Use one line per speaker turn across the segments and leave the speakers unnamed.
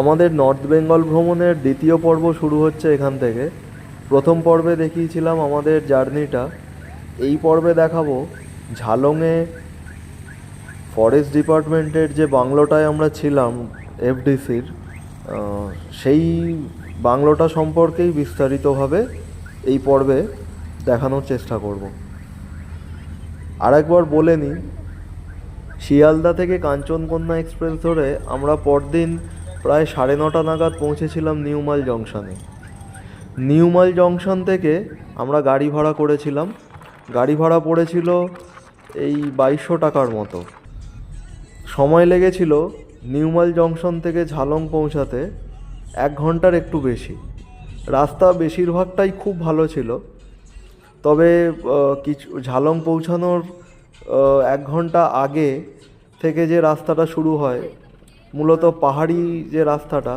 আমাদের নর্থ বেঙ্গল ভ্রমণের দ্বিতীয় পর্ব শুরু হচ্ছে এখান থেকে। প্রথম পর্বে দেখিয়েছিলাম আমাদের জার্নিটা। এই পর্বে দেখাবো ঝালংয়ে ফরেস্ট ডিপার্টমেন্টের যে বাংলোটায় আমরা ছিলাম এফডিসির সেই বাংলোটা সম্পর্কেই বিস্তারিতভাবে এই পর্বে দেখানোর চেষ্টা করব। আরেকবার বলে নিই, শিয়ালদা থেকে কাঞ্চনকন্যা এক্সপ্রেস ধরে আমরা পরদিন প্রায় সাড়ে নটা নাগাদ পৌঁছেছিলাম নিউমাল জংশনে। নিউমাল জংশন থেকে আমরা গাড়ি ভাড়া করেছিলাম। গাড়ি ভাড়া পড়েছিল এই বাইশশো টাকার মতো। সময় লেগেছিল নিউমাল জংশন থেকে ঝালং পৌঁছাতে এক ঘণ্টার একটু বেশি। রাস্তা বেশিরভাগটাই খুব ভালো ছিল। তবে কিছু ঝালং পৌঁছানোর এক ঘণ্টা আগে থেকে যে রাস্তাটা শুরু হয় মূলত পাহাড়ি যে রাস্তাটা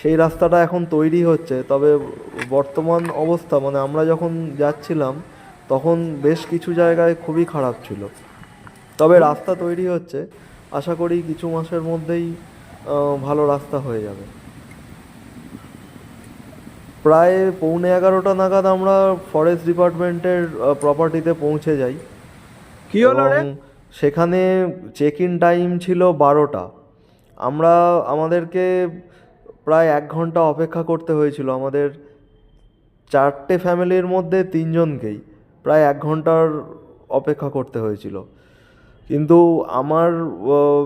সেই রাস্তাটা এখন তৈরি হচ্ছে। তবে বর্তমান অবস্থা মানে আমরা যখন যাচ্ছিলাম তখন বেশ কিছু জায়গায় খুবই খারাপ ছিল। তবে রাস্তা তৈরি হচ্ছে। আশা করি কিছু মাসের মধ্যেই ভালো রাস্তা হয়ে যাবে। প্রায় পৌনে এগারোটা নাগাদ আমরা ফরেস্ট ডিপার্টমেন্টের প্রপার্টিতে পৌঁছে যাই।
কি হলো
সেখানে চেক ইন টাইম ছিল বারোটা। আমরা আমাদেরকে প্রায় এক ঘণ্টা অপেক্ষা করতে হয়েছিল। আমাদের চারটে ফ্যামিলির মধ্যে তিনজনকেই প্রায় এক ঘণ্টার অপেক্ষা করতে হয়েছিল। কিন্তু আমার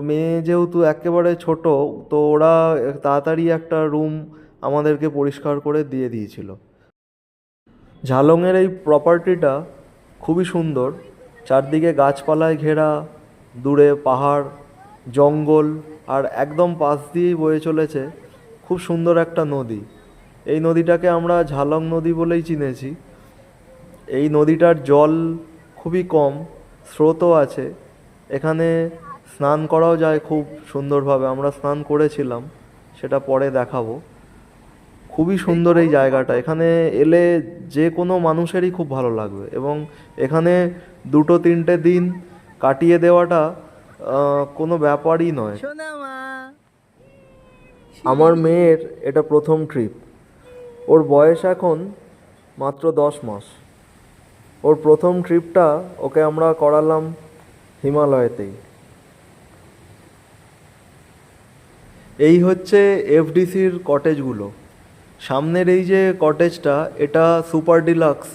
মেয়ে যেহেতু একেবারে ছোট, তো ওরা তাড়াতাড়ি একটা রুম আমাদেরকে পরিষ্কার করে দিয়ে দিয়েছিল। ঝালংয়ের এই প্রপার্টিটা খুবই সুন্দর। চারদিকে গাছপালায় ঘেরা, দূরে পাহাড়, জঙ্গল। আর একদম পাশ দিয়েই বয়ে চলেছে খুব সুন্দর একটা নদী। এই নদীটাকে আমরা ঝালং নদী বলেই চিনেছি। এই নদীটার জল খুবই কম, স্রোতও আছে। এখানে স্নান করাও যায় খুব সুন্দরভাবে। আমরা স্নান করেছিলাম, সেটা পরে দেখাবো। খুবই সুন্দর এই জায়গাটা। এখানে এলে যে কোনো মানুষেরই খুব ভালো লাগবে এবং এখানে দুটো তিনটে দিন কাটিয়ে দেওয়াটা কোনো ব্যাপারই নয়। আমার মেয়ের এটা প্রথম ট্রিপ ওর বয়স এখন মাত্র দশ মাস। ওর প্রথম ট্রিপটা ওকে আমরা করালাম হিমালয়েতেই। এই হচ্ছে এফডিসির কটেজগুলো সামনের এই যে কটেজটা এটা সুপার ডিলাক্স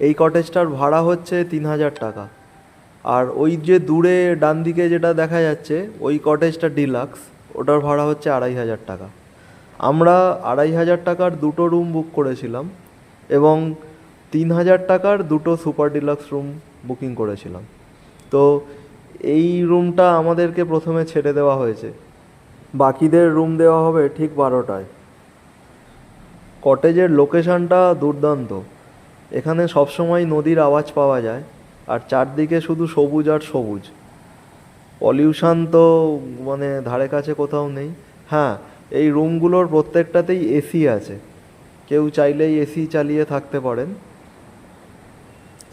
এই কটেজটার ভাড়া হচ্ছে তিন হাজার টাকা। আর ওই যে দূরে ডান দিকে যেটা দেখা যাচ্ছে, ওই কটেজটা ডিলাক্স ওটার ভাড়া হচ্ছে আড়াই হাজার টাকা। আমরা আড়াই হাজার টাকার দুটো রুম বুক করেছিলাম এবং তিন হাজার টাকার দুটো সুপার ডিলাক্স রুম বুকিং করেছিলাম। তো এই রুমটা আমাদেরকে প্রথমে ছেড়ে দেওয়া হয়েছে। বাকিদের রুম দেওয়া হবে ঠিক বারোটায়। কটেজের লোকেশানটা দুর্দান্ত। এখানে সবসময় নদীর আওয়াজ পাওয়া যায়। আর চারদিকে শুধু সবুজ আর সবুজ। পলিউশন তো মানে ধারে কাছে কোথাও নেই। হ্যাঁ এই রুমগুলোর প্রত্যেকটাতেই এসি আছে। কেউ চাইলেই এসি চালিয়ে থাকতে পারেন।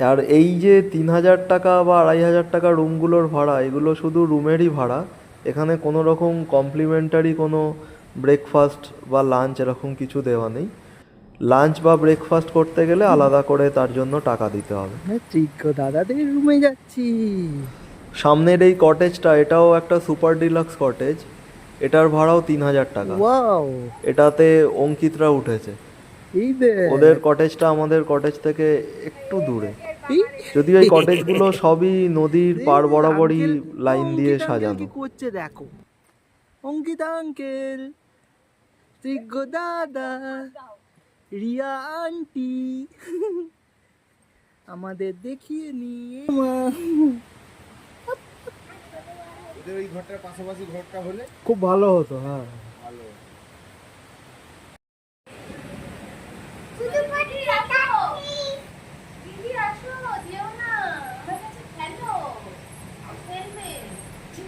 আর এই যে তিন হাজার টাকা বা আড়াই হাজার টাকা রুমগুলোর ভাড়া, এগুলো শুধু রুমেরই ভাড়া। এখানে কোনো রকম কমপ্লিমেন্টারি কোনো ব্রেকফাস্ট বা লাঞ্চ এরকম কিছু দেওয়া নেই। লাঞ্চ বা ব্রেকফাস্ট করতে গেলে আলাদা করে তার জন্য টাকা দিতে হবে।
দাদাদের রুমে যাচ্ছি
সামনের এই কটেজটা এটাও একটা সুপার ডিলাক্স কটেজ এটার ভাড়াও তিন হাজার টাকা। এটাতে অঙ্কিতরা উঠেছে। ওদের কটেজটা আমাদের কটেজ থেকে একটু দূরে।
এই,
যদিও এই কটেজগুলো সবই নদীর পার বরাবরই লাইন দিয়ে সাজানো।
করছে দেখো। অঙ্কিতা আঙ্কেল দাদা। রিয়া আন্টি। আমাদের দেখিয়ে নিয়ে।
ওদের ওই ঘরটার পাশাপাশি ঘরটা হলে?
খুব ভালো হতো হ্যাঁ।
ভালো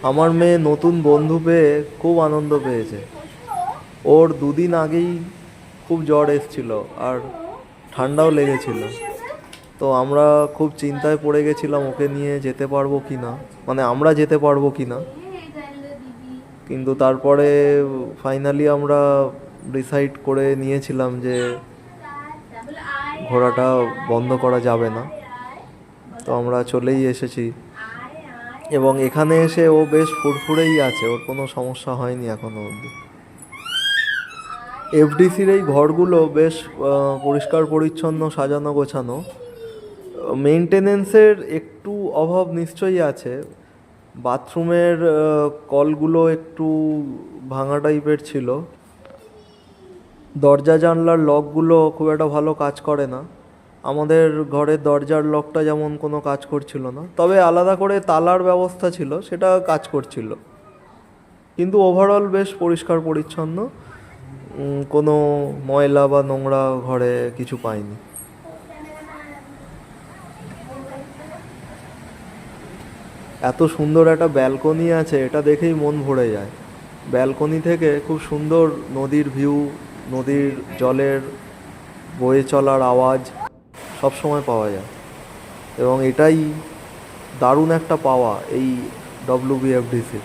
আমার
মেয়ে নতুন বন্ধু পেয়ে খুব আনন্দ পেয়েছে। ওর দুদিন আগেই খুব জ্বর এসছিল আর ঠান্ডাও লেগেছিল। তো আমরা খুব চিন্তায় পড়ে গেছিলাম ওকে নিয়ে যেতে পারব কি না। মানে আমরা যেতে পারব কি না। কিন্তু তারপরে ফাইনালি আমরা ডিসাইড করে নিয়েছিলাম যে ঘোরাটা বন্ধ করা যাবে না। তো আমরা চলেই এসেছি। এবং এখানে এসে ও বেশ ফুরফুরেই আছে, ওর কোনো সমস্যা হয়নি এখনও অবধি। এফডিসির এই ঘরগুলো বেশ পরিষ্কার, পরিচ্ছন্ন, সাজানো, গোছানো। মেনটেনেন্সের একটু অভাব নিশ্চয়ই আছে। বাথরুমের কলগুলো একটু ভাঙা টাইপের ছিল। দরজা, জানলার লকগুলো খুব একটা ভালো কাজ করে না। আমাদের ঘরের দরজার লকটা যেমন কোনো কাজ করছিল না। তবে আলাদা করে তালার ব্যবস্থা ছিল, সেটা কাজ করছিল। কিন্তু ওভারঅল বেশ পরিষ্কার, পরিচ্ছন্ন। কোনো ময়লা বা নোংরা ঘরে কিছু পাইনি। এত সুন্দর একটা ব্যালকনি আছে, এটা দেখেই মন ভরে যায়। ব্যালকনি থেকে খুব সুন্দর নদীর ভিউ নদীর জলের বয়ে চলার আওয়াজ সব সময় পাওয়া যায়। এবং এটাই দারুণ একটা পাওয়া এই ডব্লিউবিএফডিসির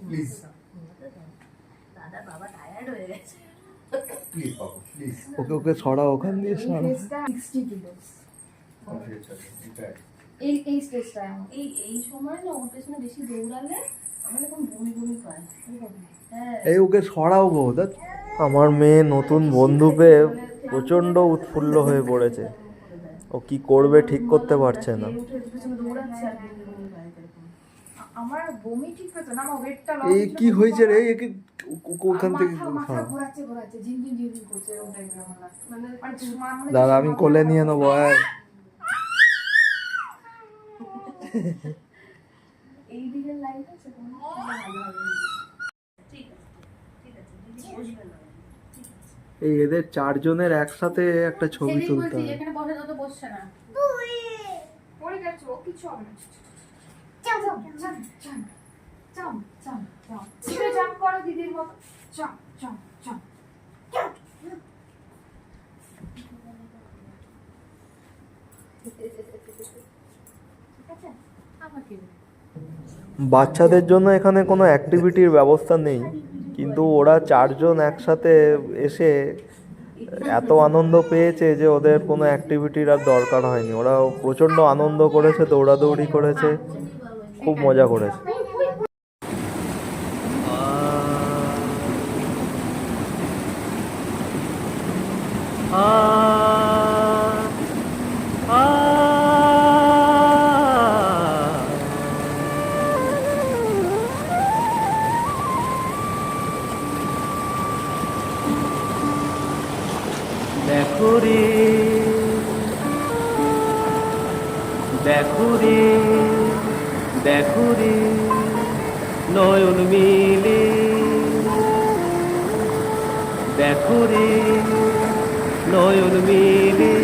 প্লিজ
দাদা বাবা টায়ার্ড হয়ে গেছে
প্লিজ বাবু প্লিজ
ওকে ওকে ছড়া ওখান দিয়ে ছড়া
এই এই স্টেজটা এই এই সময় না ওর পেছনে বেশি দৌড়ালে আমার এখন বমি বমি পায় হ্যাঁ।
এই ওকে ছড়াও গো আমার মেয়ে নতুন বন্ধু পেয়ে প্রচণ্ড উৎফুল্ল হয়ে পড়েছে। ও কি করবে ঠিক করতে পারছে না।
আমার বমি ঠিক হতো না আমার ওয়েটটা
এই কি হয়েছে রে? একে ওখান থেকে
মাথা
হ্যাঁ।
ঘোরাচ্ছে ঘোরাচ্ছে ঝিনঝিন ঝিনঝিন করছে এরকম টাইপের আমার
মানে
মানে মনে
দাদা আমি কোলে নিয়ে নেব।
এই লাইট আছে ঠিক আছে
এই এদের চারজনের একসাথে একটা ছবি তুলতে হবে
এখানে বসে তো বসছে না। পড়ে গেছে ও কিছু হবে না।
বাচ্চাদের জন্য এখানে কোনো অ্যাক্টিভিটির ব্যবস্থা নেই, কিন্তু ওরা চারজন একসাথে এসে এত আনন্দ পেয়েছে যে ওদের কোনো অ্যাক্টিভিটির আর দরকার হয়নি। ওরা প্রচণ্ড আনন্দ করেছে, দৌড়াদৌড়ি করেছে। খুব মজা করেছে।
দেখো রে দেখো রে, নয়ন মিলে। দেখো রে, নয়ন মিলে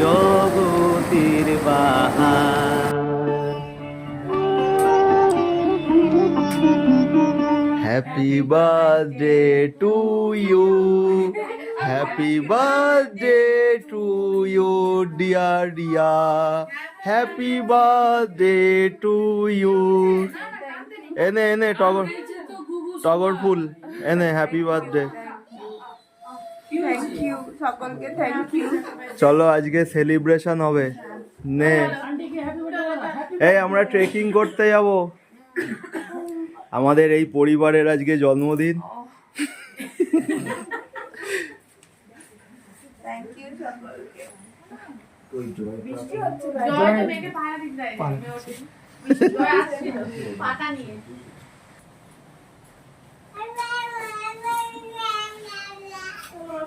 জগতের বাহার।
Happy birthday to you happy birthday to you dear Riya happy birthday to you এনে এনে টগর টগর ফুল। এনে হ্যাপি বার্থডে চলো আজকে সেলিব্রেশন হবে। নে। এই আমরা ট্রেকিং করতে যাব। আমাদের এই পরিবারের আজকে জন্মদিন।
ওই জয়
বৃষ্টি হচ্ছে জয় তো মেয়েকে পাহারা দিতে দেয় না, মেয়ে ওঠে। বৃষ্টি জয় পাতা নিয়ে।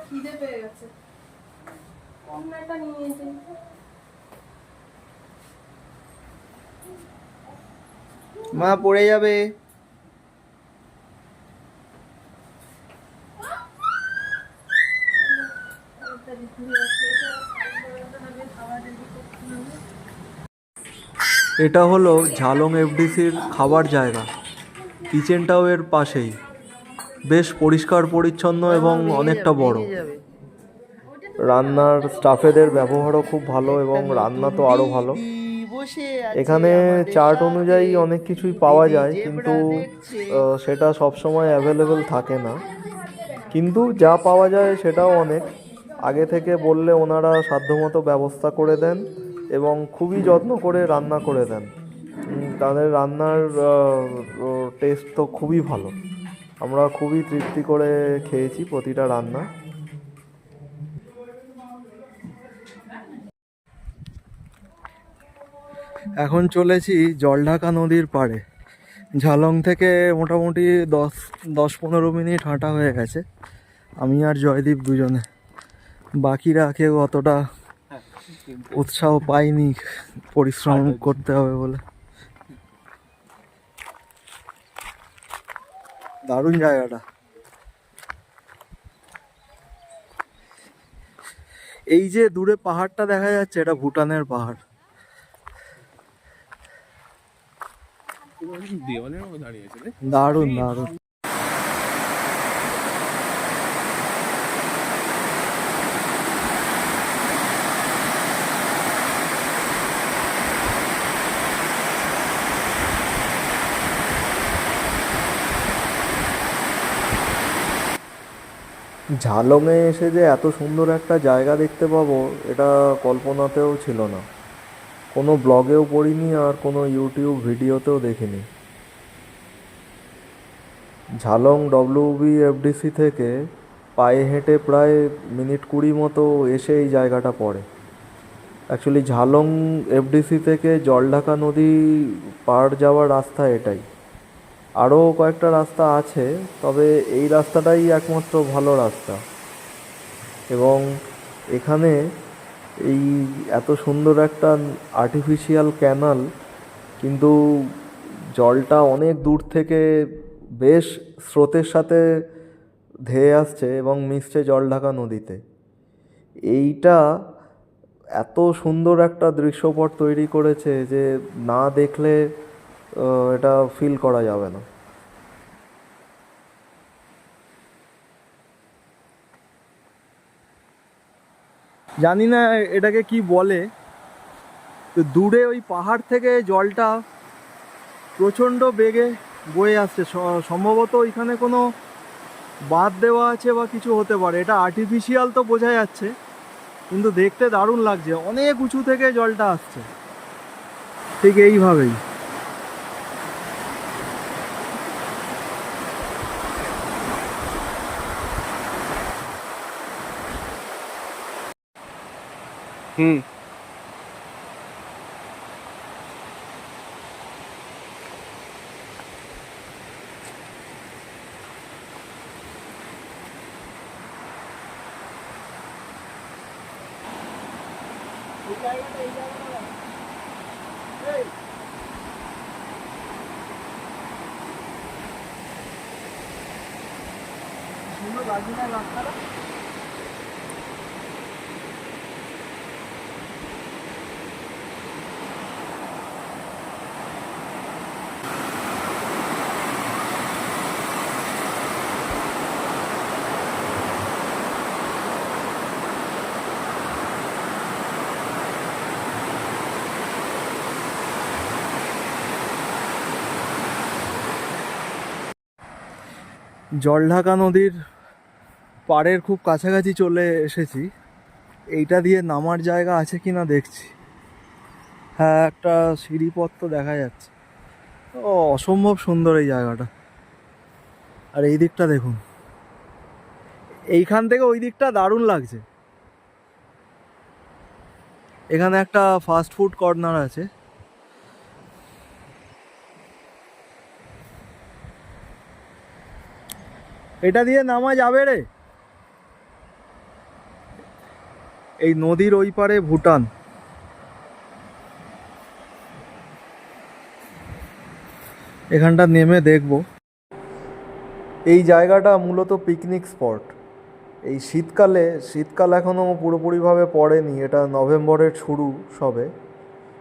খিদে পেয়ে গেছে। অন্যটা নিয়ে যাই
মা পড়ে যাবে।
এটা হলো ঝালং এফডিসির খাবার জায়গা। কিচেনটাও এর পাশেই। বেশ পরিষ্কার পরিচ্ছন্ন এবং অনেকটা বড়। রান্নার স্টাফেদের ব্যবহারও খুব ভালো এবং রান্না তো আরও ভালো। এখানে চার্ট অনুযায়ী অনেক কিছুই পাওয়া যায় কিন্তু সেটা সবসময় অ্যাভেলেবেল থাকে না। কিন্তু যা পাওয়া যায় সেটাও অনেক। আগে থেকে বললে ওনারা সাধ্যমতো ব্যবস্থা করে দেন এবং খুবই যত্ন করে রান্না করে দেন। তাদের রান্নার টেস্ট তো খুবই ভালো। আমরা খুবই তৃপ্তি করে খেয়েছি প্রতিটা রান্না। এখন চলেছি জলঢাকা নদীর পাড়ে। ঝালং থেকে মোটামুটি দশ দশ পনেরো মিনিট হাঁটা হয়ে গেছে। আমি আর জয়দীপ দুজনে। বাকিরা কেউ অতটা উৎসাহ পাইনি পরিশ্রম করতে হবে বলে। দারুণ জায়গাটা। এই যে দূরে পাহাড়টা দেখা যাচ্ছে এটা ভুটানের পাহাড়। দারুণ দারুণ। ঝালংয়ে এসে যে এত সুন্দর একটা জায়গা দেখতে পাবো, এটা কল্পনাতেও ছিল না। কোনো ব্লগেও পড়িনি আর কোনো ইউটিউব ভিডিওতেও দেখিনি। ঝালং ডব্লিউবি এফডিসি থেকে পায়ে হেঁটে প্রায় মিনিট কুড়ি মতো এসে এই জায়গাটা পড়ে। অ্যাকচুয়ালি ঝালং এফডিসি থেকে জলঢাকা নদী পার যাওয়ার রাস্তা এটাই। আরও কয়েকটা রাস্তা আছে, তবে এই রাস্তাটাই একমাত্র ভালো রাস্তা। এবং এখানে এই এত সুন্দর একটা আর্টিফিশিয়াল ক্যানাল কিন্তু জলটা অনেক দূর থেকে বেশ স্রোতের সাথে ধেয়ে আসছে এবং মিশছে জলঢাকা নদীতে। এইটা এত সুন্দর একটা দৃশ্যপট তৈরি করেছে যে না দেখলে এটা ফিল করা যাবে না। জানি না এটাকে কি বলে। তো দূরে ওই পাহাড় থেকে জলটা প্রচণ্ড বেগে বয়ে আসছে। সম্ভবত ওইখানে কোনো বাঁধ দেওয়া আছে বা কিছু হতে পারে। এটা আর্টিফিশিয়াল তো বোঝা যাচ্ছে, কিন্তু দেখতে দারুণ লাগছে। অনেক উঁচু থেকে জলটা আসছে। ঠিক এইভাবেই।
嗯。
জলঢাকা নদীর পাড়ের খুব কাছাকাছি চলে এসেছি। এইটা দিয়ে নামার জায়গা আছে কি না দেখছি। হ্যাঁ একটা সিঁড়িপথ তো দেখা যাচ্ছে। ও, অসম্ভব সুন্দর এই জায়গাটা। আর এই দিকটা দেখুন। এইখান থেকে ওই দিকটা দারুণ লাগছে। এখানে একটা ফাস্ট ফুড কর্নার আছে। এটা দিয়ে নামা যাবে রে। এই নদীর ওই পারে ভুটান। এখানটা নেমে দেখব। এই জায়গাটা মূলত পিকনিক স্পট এই শীতকালে, শীতকাল এখনও পুরোপুরিভাবে পড়েনি, এটা নভেম্বরের শুরু সবে।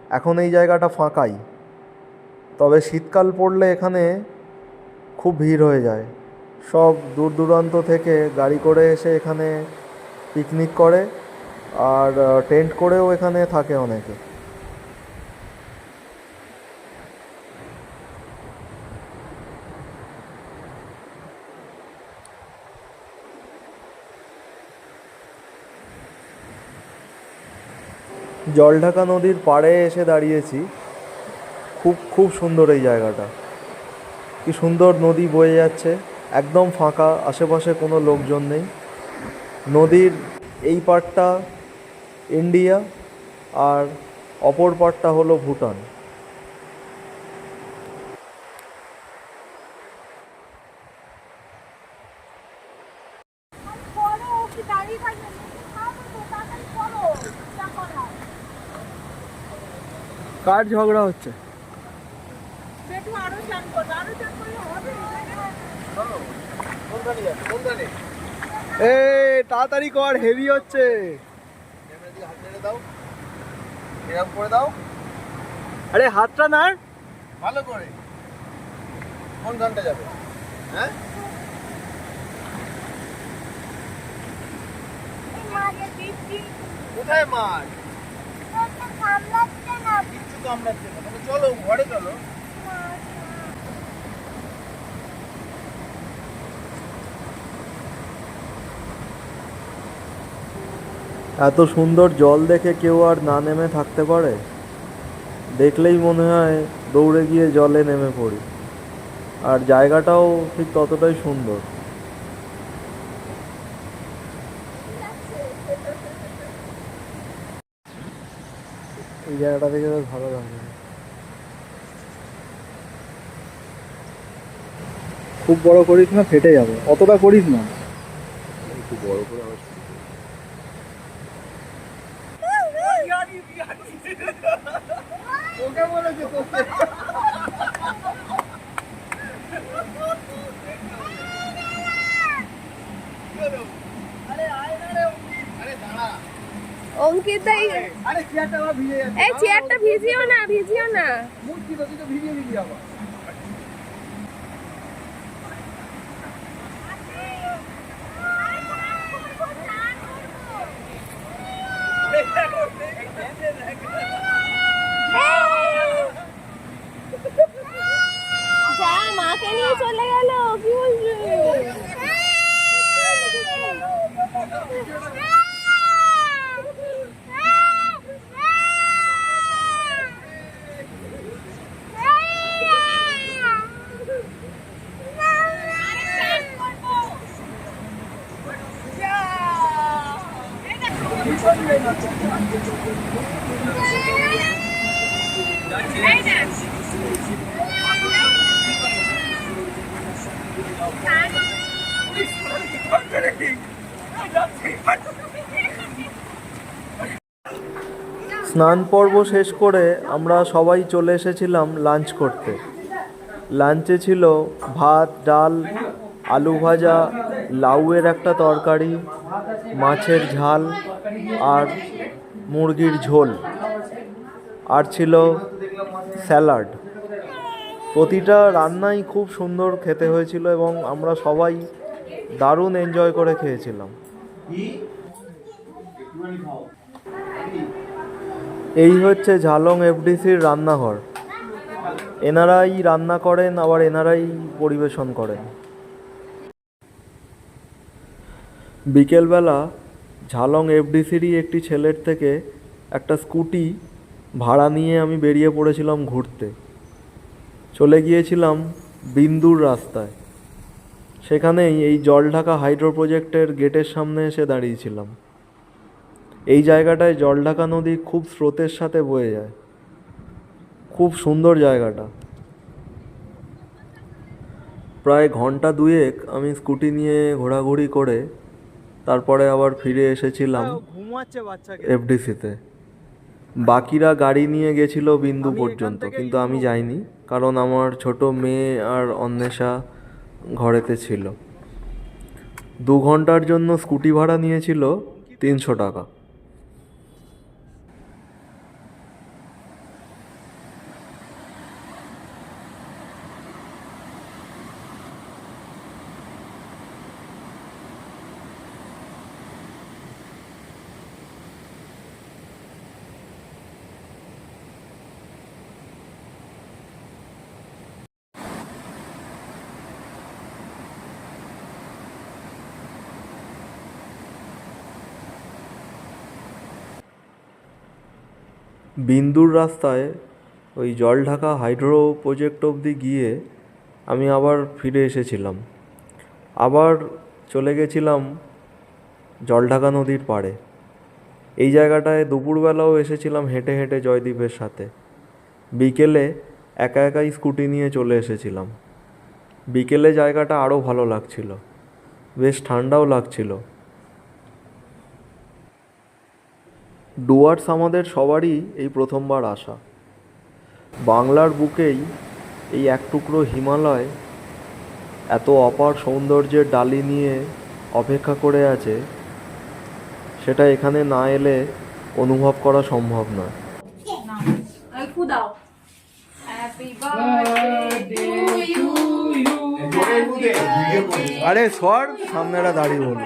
এখন এই জায়গাটা ফাঁকাই। তবে শীতকাল পড়লে এখানে খুব ভিড় হয়ে যায়। সব দূর দূরান্ত থেকে গাড়ি করে এসে এখানে পিকনিক করে, আর টেন্ট করেও এখানে থাকে অনেকে। জলঢাকা নদীর পাড়ে এসে দাঁড়িয়েছি। খুব খুব সুন্দর এই জায়গাটা। কি সুন্দর নদী বয়ে যাচ্ছে। একদম ফাঁকা আশেপাশে কোনো লোকজন নেই। নদীর এই পাড়টা ইন্ডিয়া আর অপর পাড়টা হলো ভুটান। কার ঝগড়া হচ্ছে? এ তাড়াতাড়ি কর হেভি হচ্ছে।
করে দাও
আরে হাতটা নাড়।
ভালো করে। কোন গানটা যাবে? হ্যাঁ? কোথায় মাছ? কিচ্ছু কামড়াচ্ছে না। চলো ঘরে চলো।
এত সুন্দর জল দেখে কেউ আর না নেমে থাকতে পারে? দেখলেই মনে হয় দৌড়ে গিয়ে জলে নেমে পড়ি। আর জায়গাটাও ঠিক ততটাই সুন্দর। এই জায়গাটা বেশ ভালো লাগে খুব বড় করিস না, ফেটে যাবে। অতটা করিস না।
একটু বড় করে
ওকে বলেছে তোকে
অঙ্কিত দাই
আরে চেয়ারটা ভিজে যাচ্ছে
এই চেয়ারটা ভিজিও না ভিজিও না।
তো তুই তো ভিজিয়ে দিবি আবার
যা মাকে নিয়ে চলে গেল কি বলছিস
স্নান পর্ব শেষ করে আমরা সবাই চলে এসেছিলাম লাঞ্চ করতে। লাঞ্চে ছিল ভাত, ডাল, আলু ভাজা, লাউয়ের একটা তরকারি, মাছের ঝাল আর মুরগির ঝোল। আর ছিল স্যালাড। প্রতিটা রান্নাই খুব সুন্দর খেতে হয়েছিল এবং আমরা সবাই দারুণ এনজয় করে খেয়েছিলাম। এই হচ্ছে ঝালং এফডিসির রান্নাঘর। এনারাই রান্না করেন, আবার এনারাই পরিবেশন করেন। বিকেলবেলা ঝালং এফডিসিরই একটি ছেলের থেকে একটা স্কুটি ভাড়া নিয়ে আমি বেরিয়ে পড়েছিলাম ঘুরতে। চলে গিয়েছিলাম বিন্দুর রাস্তায়। সেখানেই এই জলঢাকা হাইড্রো প্রজেক্টের গেটের সামনে এসে দাঁড়িয়েছিলাম। এই জায়গাটায় জলঢাকা নদী খুব স্রোতের সাথে বয়ে যায়। খুব সুন্দর জায়গাটা। প্রায় ঘণ্টা দুয়েক আমি স্কুটি নিয়ে ঘোরাঘুরি করে তারপরে আবার ফিরে এসেছিলাম এফডিসিতে বাকিরা গাড়ি নিয়ে গেছিল বিন্দু পর্যন্ত কিন্তু আমি যাইনি কারণ আমার ছোট মেয়ে আর অন্বেষা ঘরেতে ছিল। দু ঘণ্টার জন্য স্কুটি ভাড়া নিয়েছিল তিনশো টাকা। বিন্দুর রাস্তায় ওই জলঢাকা হাইড্রো প্রজেক্ট অবধি গিয়ে আমি আবার ফিরে এসেছিলাম। আবার চলে গেছিলাম জলঢাকা নদীর পাড়ে। এই জায়গাটায় দুপুরবেলাও এসেছিলাম হেঁটে হেঁটে জয়দীপের সাথে। বিকেলে একা একাই স্কুটি নিয়ে চলে এসেছিলাম। বিকেলে জায়গাটা আরও ভালো লাগছিল। বেশ ঠান্ডাও লাগছিল। ডুয়ার্স আমাদের সবারই এই প্রথমবার আসা। বাংলার বুকেই এই এক টুকরো হিমালয় এত অপার সৌন্দর্যের ডালি নিয়ে অপেক্ষা করে আছে সেটা এখানে না এলে অনুভব করা সম্ভব নয়।
দাও হ্যাপি বার্থডে টু ইউ
আরে সর সামনেরা দাঁড়িয়ে হলো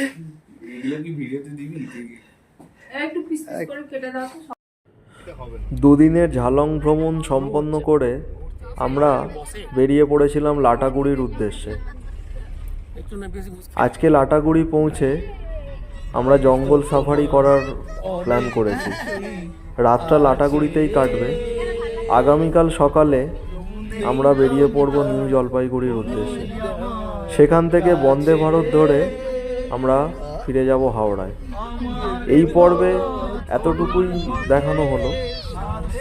এগুলো
কি ভিডিওতে দিবি?
একটু পিস পিস করে কেটে দাও
দুদিনের ঝালং ভ্রমণ সম্পন্ন করে আমরা বেরিয়ে পড়েছিলাম লাটাগুড়ির উদ্দেশ্যে। আজকে লাটাগুড়ি পৌঁছে আমরা জঙ্গল সাফারি করার প্ল্যান করেছি। রাতটা লাটাগুড়িতেই কাটবে। আগামীকাল সকালে আমরা বেরিয়ে পড়ব নিউ জলপাইগুড়ির উদ্দেশ্যে। সেখান থেকে বন্দে ভারত ধরে আমরা ফিরে যাব হাওড়ায়। এই পর্বে এতটুকুই দেখানো হলো।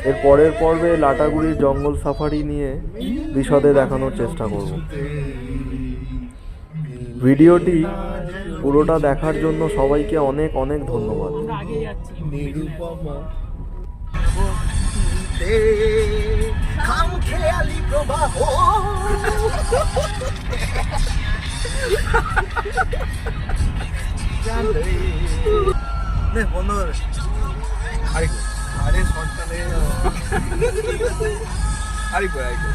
এর পরের পর্বে লাটাগুড়ির জঙ্গল সাফারি নিয়ে বিশদে দেখানোর চেষ্টা করব। ভিডিওটি পুরোটা দেখার জন্য সবাইকে অনেক অনেক ধন্যবাদ।
খাম খেয়ালি প্রবাহ নে বন্ধ করে আরেকবার আরে সন্তানে আরেকবার আরেকবার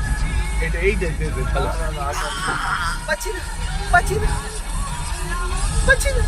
এটা এইটা দে দে ভালো পাচ্ছি না পাচ্ছি না পাচ্ছি না।